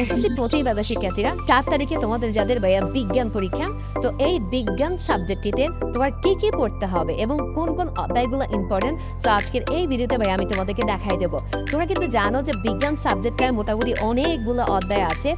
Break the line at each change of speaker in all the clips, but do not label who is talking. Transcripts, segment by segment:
SSC পঁচিশ বাজার শিক্ষার্থীরা, চার তারিখে তোমাদের যাদের ভাইয়া বিজ্ঞান পরীক্ষা, তো এই বিজ্ঞান সাবজেক্টটিতে তোমার কি কি পড়তে হবে এবং কোন কোন অধ্যায়গুলো ইম্পর্টেন্ট তো আজকের এই ভিডিওতে ভাই আমি তোমাদেরকে দেখাই দেব। তোমরা কিন্তু জানো যে বিজ্ঞান সাবজেক্টটায় মোটামুটি অনেকগুলো অধ্যায় আছে।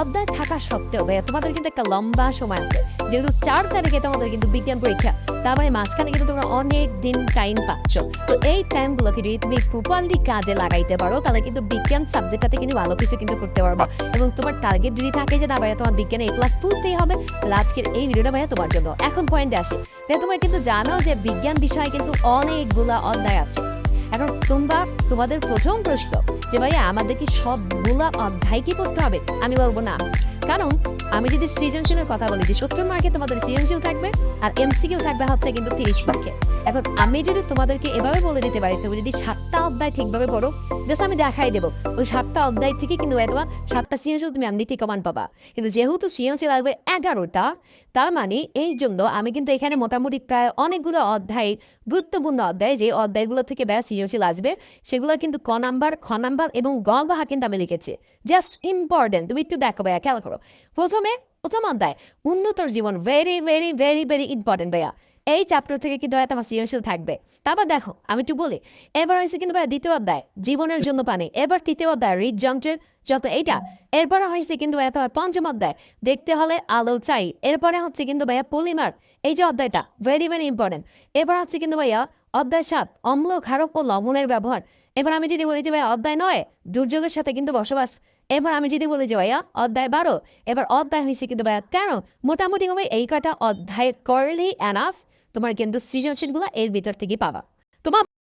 অধ্যায় থাকা সত্ত্বেও ভাইয়া তোমাদের কিন্তু একটা লম্বা সময় আছে। যেহেতু চার তারিখে তোমাদের কিন্তু বিজ্ঞান পরীক্ষা, তার মানে মাঝখানে কিন্তু তোমরা অনেক দিন টাইম পাচ্ছ। তো এই টাইমগুলোকে যদি তুমি প্রপারলি কাজে লাগাইতে পারো, তাহলে কিন্তু বিজ্ঞান সাবজেক্টটাতে কিন্তু ভালো কিছু কিন্তু করতে পারব। এবং তোমার টার্গেট যদি থাকে যে ভাইয়া, তোমার বিজ্ঞানে এ ক্লাস তুলতেই হবে, তাহলে আজকের এই ভিডিওটা ভাইয়া তোমার জন্য। এখন পয়েন্টে আসে। তাই তোমরা কিন্তু জানো যে, বিজ্ঞান বিষয়ে কিন্তু অনেকগুলা অধ্যায় আছে। এখন তোমরা তোমাদের প্রথম প্রশ্ন যে ভাইয়া আমাদের কি সবগুলা অধ্যায় কি পড়তে হবে। আমি বলব না। কারণ, আমি যদি সৃজনশীলের কথা বলি, যে সত্তর মার্কে তোমাদের সৃজনশীল থাকবে আর এমসিকিউ থাকবে হচ্ছে কিন্তু তিরিশ মার্কে। এখন আমি যদি তোমাদেরকে এভাবে বলে দিতে পারি, তুমি যদি সাতটা অধ্যায় ঠিকভাবে পড়ো জাস্ট আমি দেখাই দেবো। ওই সাতটা অধ্যায় থেকে কিন্তু ভাই তোমার সাতটা সৃজনশীল তুমি এমনিতে কমান পাবা। কিন্তু যেহেতু সৃজনশীল আসবে এগারোটা, তার মানে এই জন্য আমি কিন্তু এখানে মোটামুটি প্রায় অনেকগুলো অধ্যায়, গুরুত্বপূর্ণ অধ্যায়, যে অধ্যায়গুলো থেকে ব্যাস সৃজনশীল আসবে, সেগুলো কিন্তু ক নাম্বার, খ নাম্বার এবং গ গহা কিন্তু আমি লিখেছি। জাস্ট ইম্পর্টেন্ট তুমি একটু দেখো ভাইয়া, খেয়াল করো। প্রথমে, প্রথম অধ্যায়, উন্নতর জীবন very very very very important ভাইয়া। এই চ্যাপ্টার থেকে কিন্তু ভাইয়া তোমার সৃজনশীল থাকবে। তারপর দেখো, আমি একটু বলি, এবার হয়েছে কিন্তু ভাইয়া দ্বিতীয় অধ্যায়, জীবনের জন্য পানি। এবার তৃতীয় অধ্যায় হৃদযন্ত্রের যত এইটা। এরপরে হয়েছে কিন্তু ভাইয়া তোমার পঞ্চম অধ্যায়, দেখতে হলে আলো চাই। এরপরে হচ্ছে কিন্তু ভাইয়া পলিমার, এই যে অধ্যায়টা ভেরি ভেরি ইম্পর্টেন্ট এবার হচ্ছে কিন্তু ভাইয়া অধ্যায় সাত অম্ল ক্ষারক ও লবণের ব্যবহার। এবার আমি যদি বলি যে ভাইয়া, অধ্যায় নয়, দুর্যোগের সাথে কিন্তু বসবাস। এবার আমি যদি বলি যে ভাইয়া, অধ্যায় বারো, এবার অধ্যায় হয়েছে কিন্তু ভাইয়া কেন? মোটামুটি ভাবে এই কটা অধ্যায় করলেই অ্যানাফ তোমার কিন্তু সৃজনশীলগুলো এর ভিতর থেকে পাবা।